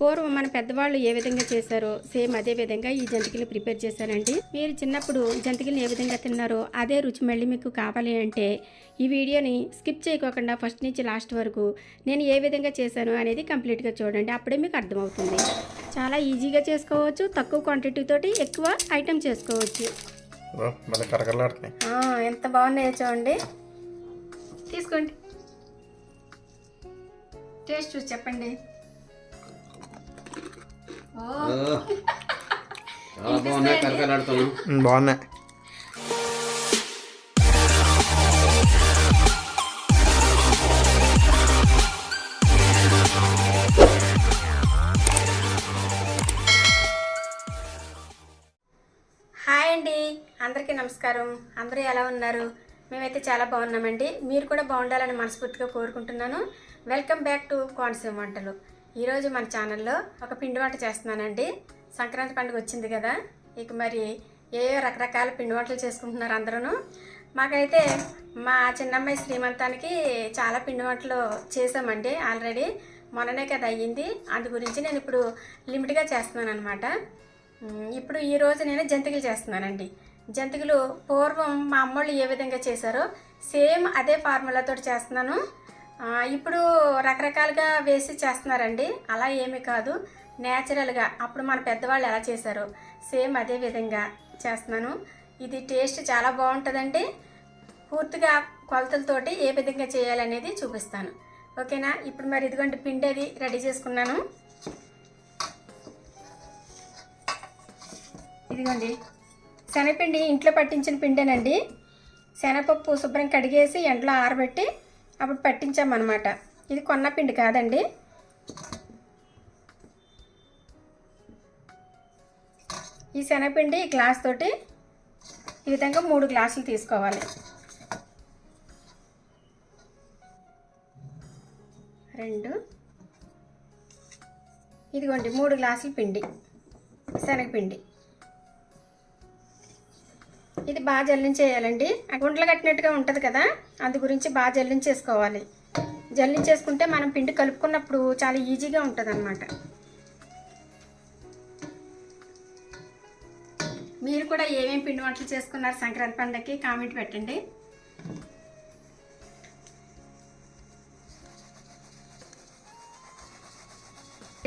పూర్వం మన పెద్దవాళ్ళు ఏ విధంగా చేశారో సేమ్ అదే విధంగా ఈ జంతికలు ప్రిపేర్ చేశానండి మీరు చిన్నప్పుడు జంతికలు ఏ విధంగా తిన్నారో అదే రుచి మళ్ళీ మీకు కావాలి అంటే ఈ వీడియోని స్కిప్ చేయకోకుండా ఫస్ట్ నుంచి లాస్ట్ వరకు నేను ఏ విధంగా చేశాను అనేది కంప్లీట్గా చూడండి. అప్పుడే మీకు అర్థమవుతుంది. చాలా ఈజీగా చేసుకోవచ్చు తక్కువ క్వాంటిటీ తోటి ఎక్కువ ఐటెం చేసుకోవచ్చు. ఎంత బాగున్నాయో చూడండి. తీసుకోండి. టేస్ట్ చూసి చెప్పండి. చాలా బాగున్నాయి కరకలాడుతున్నాం ఉమ్, బాగున్నాయి. హాయ్ అండి. అందరికీ నమస్కారం. అందరూ ఎలా ఉన్నారు? మేమైతే చాలా బాగున్నామండి. మీరు కూడా బాగుండాలని మనస్ఫూర్తిగా కోరుకుంటున్నాను. వెల్కమ్ బ్యాక్ టు కోనసీమ వంటలు. ఈరోజు మన ఛానల్లో ఒక పిండి వంట చేస్తున్నానండి. సంక్రాంతి పండుగ వచ్చింది కదా ఇక మరి ఏయో రకరకాల పిండి వంటలు చేసుకుంటున్నారు అందరూ మాకైతే మా చిన్నమ్మాయి శ్రీమంతానికి చాలా పిండి వంటలు చేసామండి ఆల్రెడీ. మొన్ననే కదా అయ్యింది. అందు గురించి నేను ఇప్పుడు లిమిట్గా చేస్తున్నాను అనమాట ఇప్పుడు ఈ రోజు నేను జంతికలు చేస్తున్నానండి. జంతికలు పూర్వం మా అమ్మోళ్ళు ఏ విధంగా చేశారో సేమ్ అదే ఫార్ములాతో చేస్తున్నాను. ఇప్పుడు రకరకాలుగా వేసి చేస్తున్నారండి. అలా ఏమీ కాదు. న్యాచురల్గా అప్పుడు మన పెద్దవాళ్ళు ఎలా చేశారు సేమ్ అదే విధంగా చేస్తున్నాను. ఇది టేస్ట్ చాలా బాగుంటుందండి. పూర్తిగా కొలతలతోటి ఏ విధంగా చేయాలనేది చూపిస్తాను. ఓకేనా? ఇప్పుడు మరి ఇదిగోండి పిండి అది రెడీ చేసుకున్నాను. ఇదిగోండి. శనగపిండి ఇంట్లో పట్టించిన పిండేనండి. శనగపప్పు శుభ్రం కడిగేసి ఎండలో ఆరబెట్టి అప్పుడు పట్టించామన్నమాట. ఇది కొన్న పిండి కాదండి. ఈ శనగపిండి ఈ గ్లాస్ తోటి ఈ విధంగా మూడు గ్లాసులు తీసుకోవాలి. రెండు. ఇదిగోండి మూడు గ్లాసులు పిండి శనగపిండి. ఇది బాగా జల్లించేయాలండి. ఆ గుంటలు కట్టినట్టుగా ఉంటుంది కదా? అందు గురించి బాగా జల్లించేసుకోవాలి. జల్లించేసుకుంటే మనం పిండి కలుపుకున్నప్పుడు చాలా ఈజీగా ఉంటుంది అనమాట మీరు కూడా ఏమేమి పిండి వంటలు చేసుకున్నారు సంక్రాంతి పండగకి కామెంట్ పెట్టండి.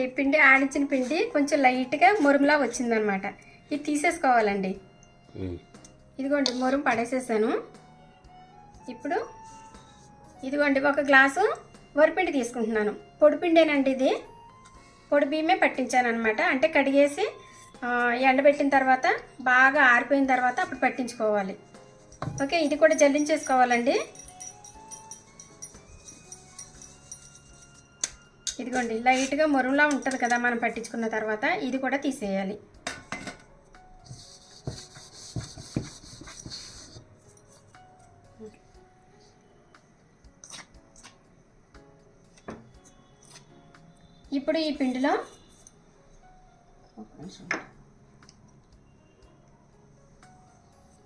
ఈ పిండి ఆడించిన పిండి కొంచెం లైట్గా మురుములా వచ్చిందనమాట ఇది తీసేసుకోవాలండి. ఇదిగోండి మొరం పడేసేసాను. ఇప్పుడు ఇదిగోండి ఒక గ్లాసు వరిపిండి తీసుకుంటున్నాను. పొడిపిండేనండి ఇది. పొడి బియ్యమే పట్టించాను అనమాట అంటే కడిగేసి ఎండబెట్టిన తర్వాత బాగా ఆరిపోయిన తర్వాత అప్పుడు పట్టించుకోవాలి. ఓకే ఇది కూడా జల్లించేసుకోవాలండి. ఇదిగోండి లైట్గా మొరులా ఉంటుంది కదా మనం పట్టించుకున్న తర్వాత ఇది కూడా తీసేయాలి. ఇప్పుడు ఈ పిండిలో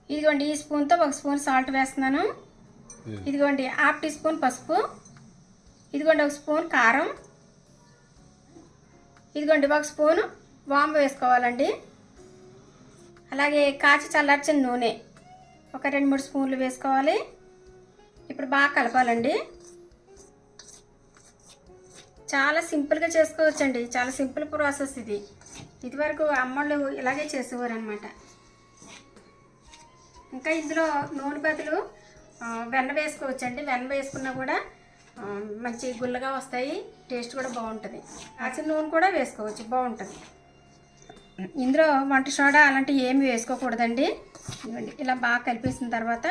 ఇదిగోండి ఈ స్పూన్తో ఒక స్పూన్ సాల్ట్ వేస్తున్నాను. ఇదిగోండి హాఫ్ టీ స్పూన్ పసుపు. ఇదిగోండి ఒక స్పూన్ కారం. ఇదిగోండి ఒక స్పూన్ వాము వేసుకోవాలండి. అలాగే కాచి చల్లార్చిన నూనె. ఒక రెండు మూడు స్పూన్లు వేసుకోవాలి. ఇప్పుడు బాగా కలపాలండి. చాలా సింపుల్గా చేసుకోవచ్చండి. చాలా సింపుల్ ప్రాసెస్ ఇది. ఇదివరకు అమ్మళ్ళు ఇలాగే చేసేవారు అనమాట ఇంకా ఇందులో నూనె బదులు వెన్న వేసుకోవచ్చండి. వెన్న వేసుకున్నా కూడా మంచి గుల్లగా వస్తాయి. టేస్ట్ కూడా బాగుంటుంది. అసలు నూనె కూడా వేసుకోవచ్చు. బాగుంటుంది. ఇందులో వంట సోడా అలాంటివి ఏమి వేసుకోకూడదండి. ఇలా బాగా కలిపేసిన తర్వాత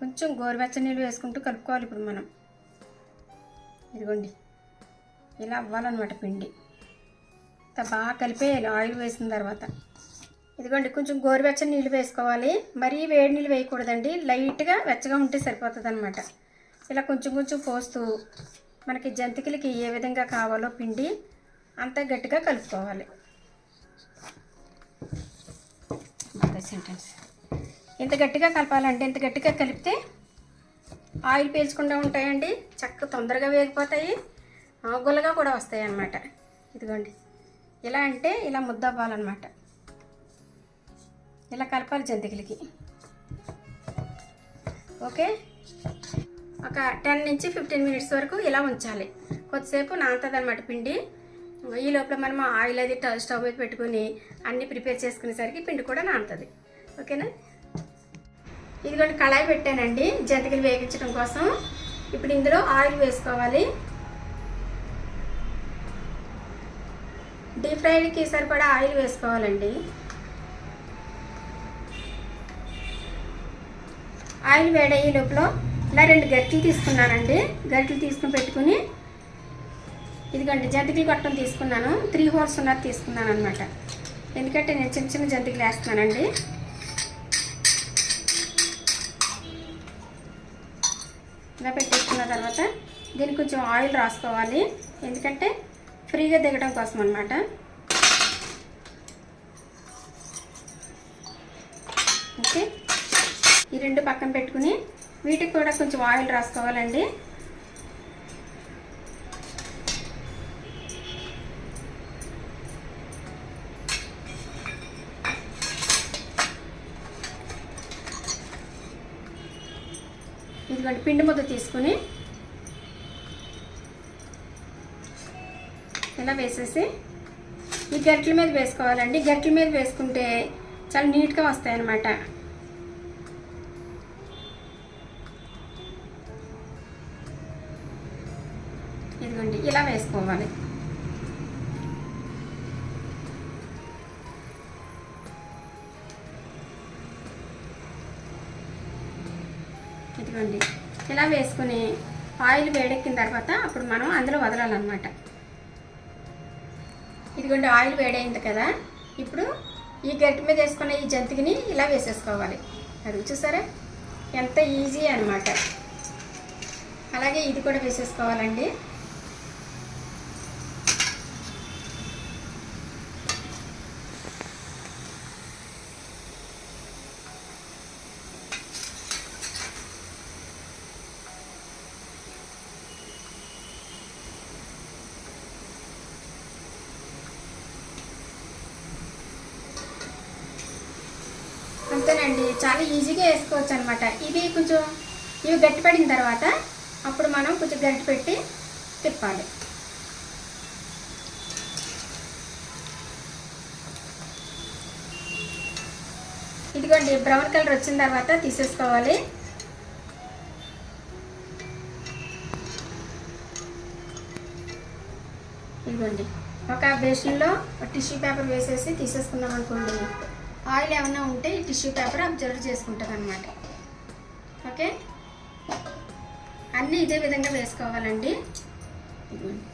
కొంచెం గోరువెచ్చ నీళ్ళు వేసుకుంటూ కలుపుకోవాలి ఇప్పుడు మనం. ఇదిగోండి. ఇలా అవ్వాలన్నమాట పిండి. ఇంత బాగా కలిపేయాలి. ఆయిల్ వేసిన తర్వాత. ఇదిగోండి కొంచెం గోరువెచ్చని నీళ్ళు వేసుకోవాలి. మరీ వేడి నీళ్ళు వేయకూడదండి. లైట్గా వెచ్చగా ఉంటే సరిపోతుంది అనమాట ఇలా కొంచెం కొంచెం పోస్తూ మనకి జంతికలకి ఏ విధంగా కావాలో పిండి అంత గట్టిగా కలుపుకోవాలి. సెంటెన్స్ ఇంత గట్టిగా కలపాలంటే ఇంత గట్టిగా కలిపితే ఆయిల్ పీల్చకుండా ఉంటాయండి. చక్క తొందరగా వేగిపోతాయి. గుల్లగా కూడా వస్తాయి అన్నమాట. ఇదిగోండి. ఇలా అంటే ఇలా ముద్దవ్వాలన్నమాట ఇలా కలపాలి జంతికలకి. ఓకే? ఒక టెన్ నుంచి ఫిఫ్టీన్ మినిట్స్ వరకు ఇలా ఉంచాలి. కొద్దిసేపు నానుతుంది అనమాట పిండి. ఈ లోపల మనం ఆయిల్ అది ట- స్టవ్ మీద పెట్టుకుని అన్నీ ప్రిపేర్ చేసుకునేసరికి పిండి కూడా నానుతుంది. ఓకేనా? ఇదిగోండి కళాయి పెట్టానండి. జంతికలు వేగించడం కోసం. ఇప్పుడు ఇందులో ఆయిల్ వేసుకోవాలి. డీప్ ఫ్రైడ్కి సరిపడా ఆయిల్ వేసుకోవాలండి. ఆయిల్ వేడయ్యే లోపల ఇలా రెండు గరిటెలు తీసుకున్నానండి. గరిటెలు తీసుకుని పెట్టుకుని ఇదిగోండి జంతికలు గొట్టం తీసుకున్నాను. త్రీ హోల్స్ ఉన్నది తీసుకున్నాను అనమాట ఎందుకంటే నేను చిన్న చిన్న జంతికలు వేస్తున్నానండి. ఇలా పెట్టేసుకున్న తర్వాత దీనికి కొంచెం ఆయిల్ రాసుకోవాలి. ఎందుకంటే ఫ్రీగా దిగడం కోసం అనమాట ఓకే? ఈ రెండు పక్కన పెట్టుకుని వీటికి కూడా కొంచెం ఆయిల్ రాసుకోవాలండి. ఇదిగోండి పిండి ముద్ద తీసుకుని ఇలా వేసేసి ఈ గట్ల మీద వేసుకోవాలండి. గట్ల మీద వేసుకుంటే చాలా నీట్గా వస్తాయి అన్నమాట ఇదిగోండి ఇలా వేసుకోవాలి. ఇదిగోండి ఇలా వేసుకుని ఆయిల్ వేడెక్కిన తర్వాత అప్పుడు మనం అందులో వదలాలన్నమాట. ఇదిగోండి ఆయిల్ వేడైంది కదా. ఇప్పుడు ఈ గట్టి మీద వేసుకున్న ఈ జంతికిని ఇలా వేసేసుకోవాలి. అది చూసారా? ఎంత ఈజీ అనమాట అలాగే ఇది కూడా వేసేసుకోవాలండి. అంతేనండి చాలా ఈజీగా వేసుకోవచ్చు అనమాట ఇవి కొంచెం ఇవి గట్టిపడిన తర్వాత అప్పుడు మనం కొంచెం గట్టి పెట్టి తిప్పాలి. ఇదిగోండి బ్రౌన్ కలర్ వచ్చిన తర్వాత తీసేసుకోవాలి. ఇదిగోండి ఒక బేషన్లో టిష్యూ పేపర్ వేసేసి తీసేసుకున్నాం అనుకోండి ఆయిల్ ఏమైనా ఉంటే ఈ టిష్యూ పేపర్ అబ్జర్వ్ చేసుకుంటుంది అనమాట ఓకే? అన్నీ ఇదే విధంగా వేసుకోవాలండి. ఇదిగోండి.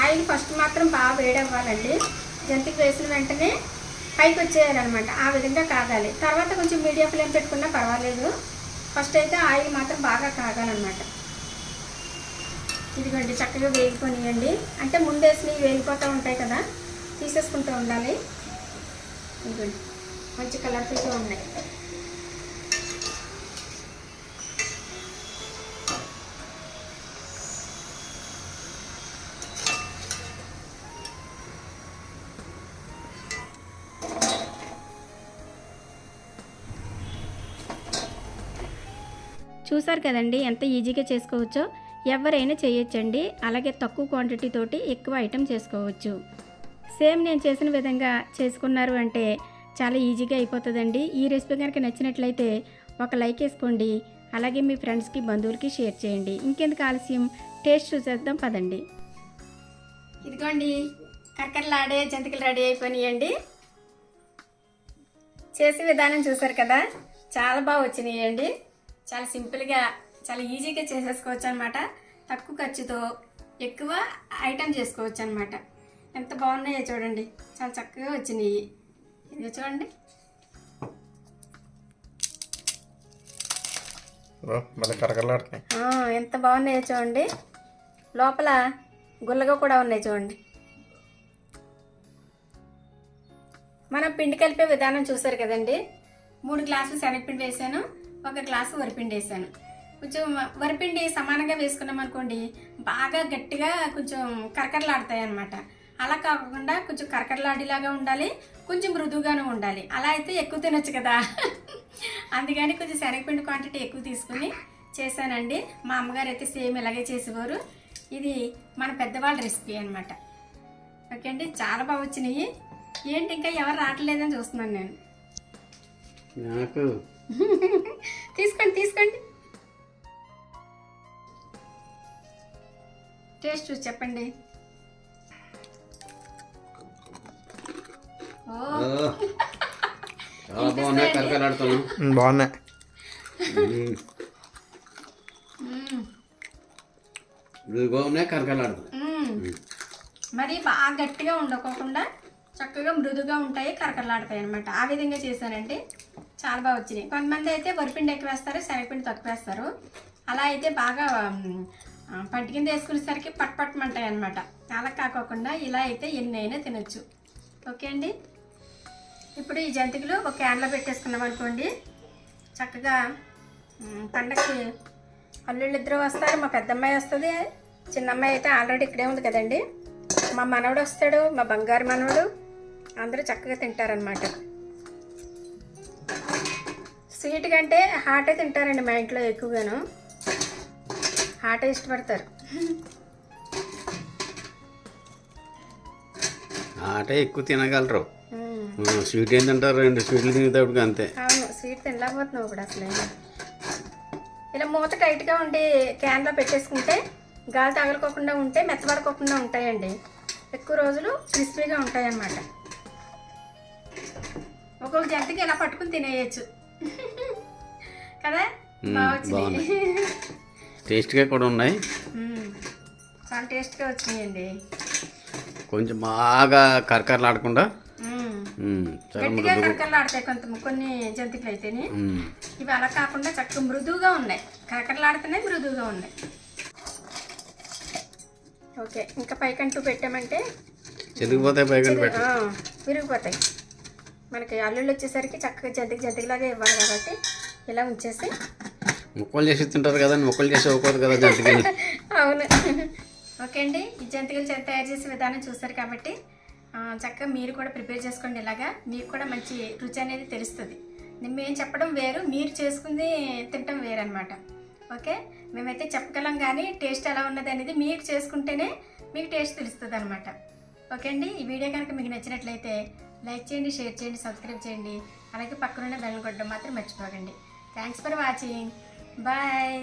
ఆయిల్ ఫస్ట్ మాత్రం బాగా వేడవ్వాలండి. జంతికి వేసిన వెంటనే పైకి వచ్చేయాలన్నమాట. ఆ విధంగా కాగాలి. తర్వాత కొంచెం మీడియం ఫ్లేమ్ పెట్టుకున్నా పర్వాలేదు. ఫస్ట్ అయితే ఆయిల్ మాత్రం బాగా కాగాలన్నమాట. ఇదిగోండి చక్కగా వేగిపోనియండి. అంటే ముందేసినవి వేగిపోతూ ఉంటాయి కదా తీసేసుకుంటూ ఉండాలి. ఇదిగోండి. మంచి కలర్ఫుల్గా ఉన్నాయి. చూసారు కదండి ఎంత ఈజీగా చేసుకోవచ్చో? ఎవరైనా చేయొచ్చండి. అలాగే తక్కువ క్వాంటిటీ తోటి ఎక్కువ ఐటెం చేసుకోవచ్చు. సేమ్ నేను చేసిన విధంగా చేసుకున్నారు అంటే చాలా ఈజీగా అయిపోతుందండి. ఈ రెసిపీ కనుక నచ్చినట్లయితే ఒక లైక్ వేసుకోండి. అలాగే మీ ఫ్రెండ్స్కి బంధువులకి షేర్ చేయండి. ఇంకెందుకు ఆలస్యం? టేస్ట్ చూసేద్దాం పదండి. ఇదిగోండి. కరకరలాడే జంతికలు రెడీ అయిపోయినాయండి. చేసే విధానం చూసారు కదా? చాలా బాగా వచ్చినాయండి. చాలా సింపుల్గా చాలా ఈజీగా చేసేసుకోవచ్చు అనమాట తక్కువ ఖర్చుతో ఎక్కువ ఐటెం చేసుకోవచ్చు అనమాట ఎంత బాగున్నాయో చూడండి. చాలా చక్కగా వచ్చినాయి. ఇది చూడండి. ఎంత బాగున్నాయో చూడండి. లోపల గుల్లగా కూడా ఉన్నాయి చూడండి. మనం పిండి కలిపే విధానం చూసారు కదండి. మూడు గ్లాసులు శనగపిండి వేసాను ఒక గ్లాసు వరిపిండి వేసాను. కొంచెం వరిపిండి సమానంగా వేసుకున్నాం అనుకోండి బాగా గట్టిగా కొంచెం కరకరలాడతాయి అనమాట అలా కాకుండా కొంచెం కరకరలాడేలాగా ఉండాలి కొంచెం మృదువుగాను ఉండాలి. అలా అయితే ఎక్కువ తినొచ్చు కదా. అందుకని కొంచెం శనగపిండి క్వాంటిటీ ఎక్కువ తీసుకుని చేశానండి. మా అమ్మగారు అయితే సేమ్ ఇలాగే చేసేవారు. ఇది మన పెద్దవాళ్ళ రెసిపీ అనమాట ఓకే అండి చాలా బాగా వచ్చినాయి. ఏంటి ఇంకా ఎవరు రావట్లేదని చూస్తున్నాను నేను. నాకు? తీసుకోండి తీసుకోండి. టేస్ట్ చూసి చెప్పండి. చాలా బాగున్నాయి బాగున్నాయి. మరి బాగా గట్టిగా ఉండకోకుండా చక్కగా మృదుగా ఉంటాయి కరకరలాడతాయి అనమాట ఆ విధంగా చేశానండి చాలా బాగా వచ్చినాయి. కొంతమంది అయితే వరిపిండి ఎక్కువ వేస్తారు శనగపిండి తక్కువ వేస్తారు. అలా అయితే బాగా మ్, ఆ, పంటి కింద వేసుకునేసరికి పట్ పట్టమంటాయి అనమాట అలా కాకోకుండా ఇలా అయితే ఎన్ని అయినా తినొచ్చు. ఓకే అండి? ఇప్పుడు ఈ జంతికలు ఒక క్యాన్లో పెట్టేసుకున్నాం అనుకోండి. చక్కగా పండగకి అల్లుళ్ళు ఇద్దరు వస్తారు మా పెద్దమ్మాయి వస్తుంది చిన్న అమ్మాయి అయితే ఆల్రెడీ ఇక్కడే ఉంది కదండి. మా మనవడు వస్తాడు మా బంగారు మనవడు అందరూ చక్కగా తింటారనమాట స్వీట్ కంటే హాటే తింటారండి మా ఇంట్లో ఎక్కువగాను. హాటే ఇష్టపడతారు. హాటే ఎక్కువ తినగలరు. స్వీట్ ఏం తింటారు రెండు స్వీట్లు తినేటప్పుడు అంతే. అవును స్వీట్ తినలేకపోతున్నావు ఇప్పుడు అసలు ఇలా మూత టైట్గా ఉండి క్యాన్లో పెట్టేసుకుంటే గాలి తగలకోకుండా ఉంటే మెత్తబడుకోకుండా ఉంటాయండి. ఎక్కువ రోజులు క్రిస్పీగా ఉంటాయి అన్నమాట ఒక్కొక్క జంతికి ఇలా పట్టుకుని తినేయచ్చు. కదా. టేస్ట్గా కూడా ఉన్నాయి. చాలా టేస్ట్గా వచ్చినాయండి. కొంచెం బాగా కరకరలాడకుండా గట్టిగా కరకరలాడతాయి కొంత కొన్ని జంతికలు అయితేనే ఇవి అలా కాకుండా చక్కగా మృదువుగా ఉన్నాయి. కరకరలాడుతున్నాయి మృదువుగా ఉన్నాయి. ఓకే ఇంకా పైకంటూ పెట్టామంటే చెదిగిపోతే పైగా చిరి- పెట్టు. ఆ, విరిగిపోతాయి. మనకి అల్లుళ్ళు వచ్చేసరికి చక్కగా జంతికి జంతికిలాగా ఇవ్వాలి కాబట్టి ఇలా ఉంచేసి ముక్కలు చేసి తింటారు కదా ముక్కలు చేసి ఇవ్వకూడదు కదా జంతికి అవును. ఓకే అండి ఈ జంతికలు తయారు చేసే విధానం చూస్తారు కాబట్టి చక్కగా మీరు కూడా ప్రిపేర్ చేసుకోండి ఇలాగా. మీకు కూడా మంచి రుచి అనేది తెలుస్తుంది. మేము చెప్పడం వేరు మీరు చేసుకుంది తినటం వేరు అనమాట ఓకే? మేమైతే చెప్పగలం కానీ టేస్ట్ ఎలా ఉన్నది అనేది మీకు చేసుకుంటేనే మీకు టేస్ట్ తెలుస్తుంది అనమాట ఓకే అండి? ఈ వీడియో కనుక మీకు నచ్చినట్లయితే లైక్ చేయండి షేర్ చేయండి సబ్స్క్రైబ్ చేయండి. అలాగే పక్కనున్న బెల్ కొట్టడం మాత్రం మర్చిపోకండి. Thanks for watching. బాయ్.